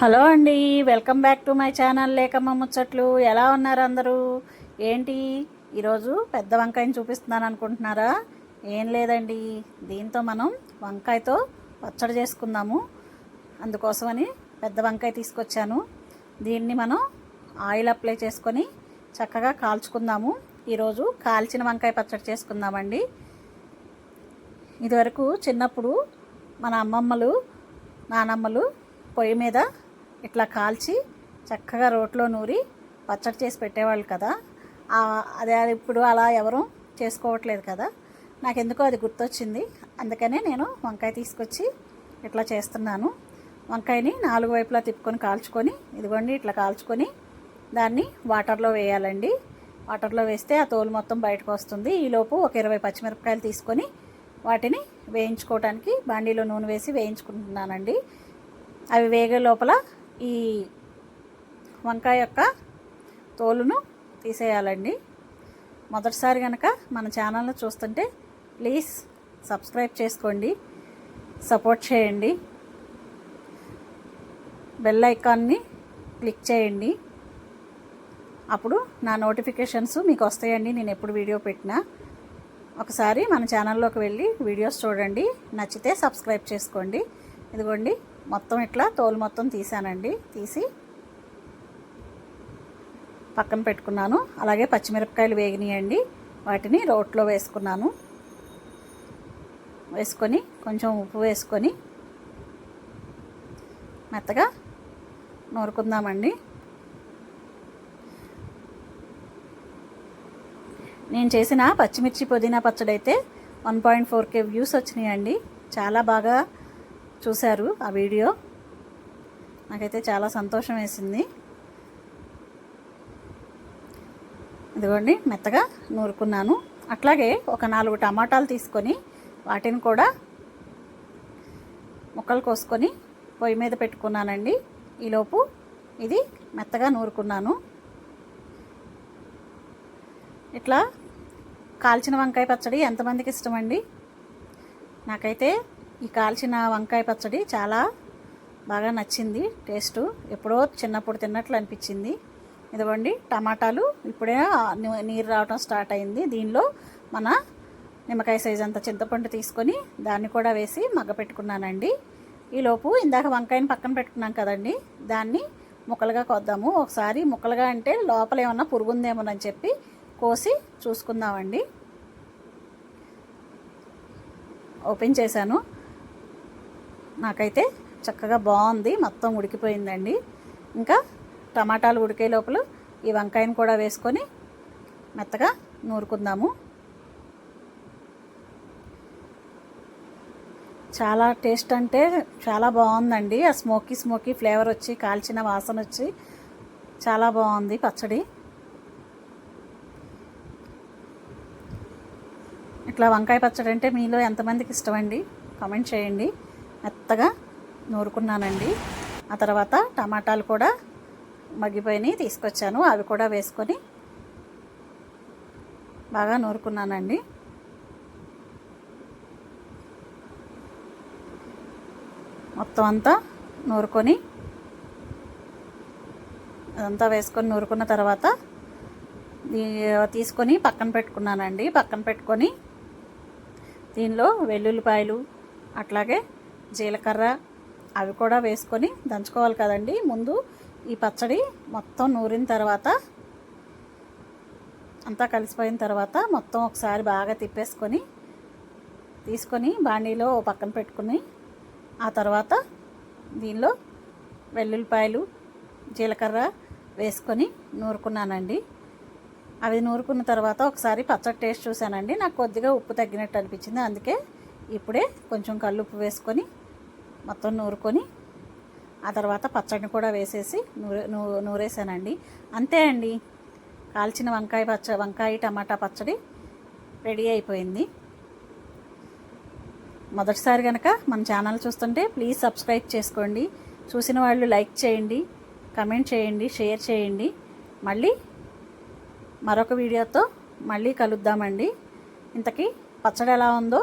Hello అండి welcome back to my channel లేకమ్మ ముచ్చట్లు. ఎలా ఉన్నారు అందరూ? ఏంటి? ఈరోజు పెద్ద వంకాయని చూపిస్తున్నాను అనుకుంటున్నారా? ఏం లేదండి దీంతో మనం వంకాయతో పచ్చడి చేసుకుందాము. అందుకోసమని పెద్ద వంకాయ తీసుకొచ్చాను. దీన్ని మనం ఆయిల్ అప్లై చేసుకొని చక్కగా కాల్చుకుందాము. ఈరోజు కాల్చిన వంకాయ పచ్చడి చేసుకుందామండి. ఇదివరకు చిన్నప్పుడు మన అమ్మమ్మలు నానమ్మలు పొయ్యి మీద ఇట్లా కాల్చి చక్కగా రోట్లో నూరి పచ్చడి చేసి పెట్టేవాళ్ళు కదా. అదే ఇప్పుడు అలా ఎవరు చేసుకోవట్లేదు కదా. నాకు ఎందుకో అది గుర్తొచ్చింది. అందుకనే నేను వంకాయ తీసుకొచ్చి ఇట్లా చేస్తున్నాను. వంకాయని నాలుగు వైపులా తిప్పుకొని కాల్చుకొని ఇదిగోండి ఇట్లా కాల్చుకొని దాన్ని వాటర్లో వేయాలండి. వాటర్లో వేస్తే ఆ తోలు మొత్తం బయటకు వస్తుంది. ఈలోపు ఒక ఇరవై పచ్చిమిరపకాయలు తీసుకొని వాటిని వేయించుకోవడానికి బాండీలో నూనె వేసి వేయించుకుంటున్నానండి. అవి వేగే లోపల ఈ వంకాయ యొక్క తోలును తీసేయాలండి. మొదటిసారి కనుక మన ఛానల్ను చూస్తుంటే ప్లీజ్ సబ్స్క్రైబ్ చేసుకోండి. సపోర్ట్ చేయండి. బెల్ ఐకాన్ని క్లిక్ చేయండి. అప్పుడు నా నోటిఫికేషన్స్ మీకు వస్తాయండి. నేను ఎప్పుడు వీడియో పెట్టినా ఒకసారి మన ఛానల్లోకి వెళ్ళి వీడియోస్ చూడండి. నచ్చితే సబ్స్క్రైబ్ చేసుకోండి. ఇదిగోండి మొత్తం ఇట్లా తోలు మొత్తం తీసానండి. తీసి పక్కన పెట్టుకున్నాను. అలాగే పచ్చిమిరపకాయలు వేగినాయండి. వాటిని రోట్లో వేసుకున్నాను. వేసుకొని కొంచెం ఉప్పు వేసుకొని మెత్తగా నూరుకుందామండి. నేను చేసిన పచ్చిమిర్చి పుదీనా పచ్చడి అయితే one point four K views వచ్చినాయండి. చాలా బాగా చూశారు ఆ వీడియో. నాకైతే చాలా సంతోషం వేసింది. ఇదిగోండి మెత్తగా నూరుకున్నాను. అట్లాగే ఒక నాలుగు టమాటాలు తీసుకొని వాటిని కూడా ముక్కలు కోసుకొని పొయ్యి మీద పెట్టుకున్నానండి. ఈలోపు ఇది మెత్తగా నూరుకున్నాను. ఇట్లా కాల్చిన వంకాయ పచ్చడి ఎంతమందికి ఇష్టమండి? నాకైతే ఈ కాల్చిన వంకాయ పచ్చడి చాలా బాగా నచ్చింది టేస్టు. ఎప్పుడో చిన్నప్పుడు తిన్నట్లు అనిపించింది. ఇదిగోండి టమాటాలు ఇప్పుడే నీరు రావటం స్టార్ట్ అయింది. దీనిలో మన నిమ్మకాయ సైజ్ అంత చింతపండు తీసుకొని దాన్ని కూడా వేసి మగ్గపెట్టుకున్నానండి ఈలోపు ఇందాక వంకాయని పక్కన పెట్టుకున్నాం కదండి దాన్ని ముక్కలుగా కొద్దాము. ఒకసారి ముక్కలుగా అంటే లోపల ఏమన్నా పురుగుందేమోనని చెప్పి కోసి చూసుకుందామండి. ఓపెన్ చేశాను. నాకైతే చక్కగా బాగుంది. మొత్తం ఉడికిపోయిందండి. ఇంకా టమాటాలు ఉడికే లోపల ఈ వంకాయని కూడా వేసుకొని మెత్తగా నూరుకుందాము. చాలా టేస్ట్ అంటే చాలా బాగుందండి. ఆ స్మోకీ స్మోకీ ఫ్లేవర్ వచ్చి కాల్చిన వాసన వచ్చి చాలా బాగుంది పచ్చడి. ఇట్లా వంకాయ పచ్చడి అంటే మీలో ఎంతమందికి ఇష్టమండి? కామెంట్ చేయండి. మెత్తగా నూరుకున్నానండి. ఆ తర్వాత టమాటాలు కూడా మగ్గిపోయినాయి తీసుకొచ్చాను. అవి కూడా వేసుకొని బాగా నూరుకున్నానండి. మొత్తం అంతా నూరుకొని అదంతా వేసుకొని నూరుకున్న తర్వాత తీసుకొని పక్కన పెట్టుకున్నానండి. పక్కన పెట్టుకొని దీనిలో వెల్లుల్లిపాయలు అట్లాగే జీలకర్ర అవి కూడా వేసుకొని దంచుకోవాలి కదండి. ముందు ఈ పచ్చడి మొత్తం నూరిన తర్వాత అంతా కలిసిపోయిన తర్వాత మొత్తం ఒకసారి బాగా తిప్పేసుకొని తీసుకొని బాండీలో ఓ పక్కన పెట్టుకుని ఆ తర్వాత దీనిలో వెల్లుల్లిపాయలు జీలకర్ర వేసుకొని నూరుకున్నానండి. అవి నూరుకున్న తర్వాత ఒకసారి పచ్చడి టేస్ట్ చూశానండి. నాకు కొద్దిగా ఉప్పు తగ్గినట్టు అనిపించింది. అందుకే ఇప్పుడే కొంచెం కల్లుప్పు వేసుకొని మొత్తం నూరుకొని ఆ తర్వాత పచ్చడిని కూడా వేసేసి నూరే నూ నూరేసానండి. అంతే అండి. కాల్చిన వంకాయ పచ్చ వంకాయ టమాటా పచ్చడి రెడీ అయిపోయింది. మొదటిసారి కనుక మన ఛానల్ చూస్తుంటే ప్లీజ్ సబ్స్క్రైబ్ చేసుకోండి. చూసిన వాళ్ళు లైక్ చేయండి కమెంట్ చేయండి షేర్ చేయండి. మళ్ళీ మరొక వీడియోతో మళ్ళీ కలుద్దామండి. ఇంతకీ పచ్చడి ఎలా ఉందో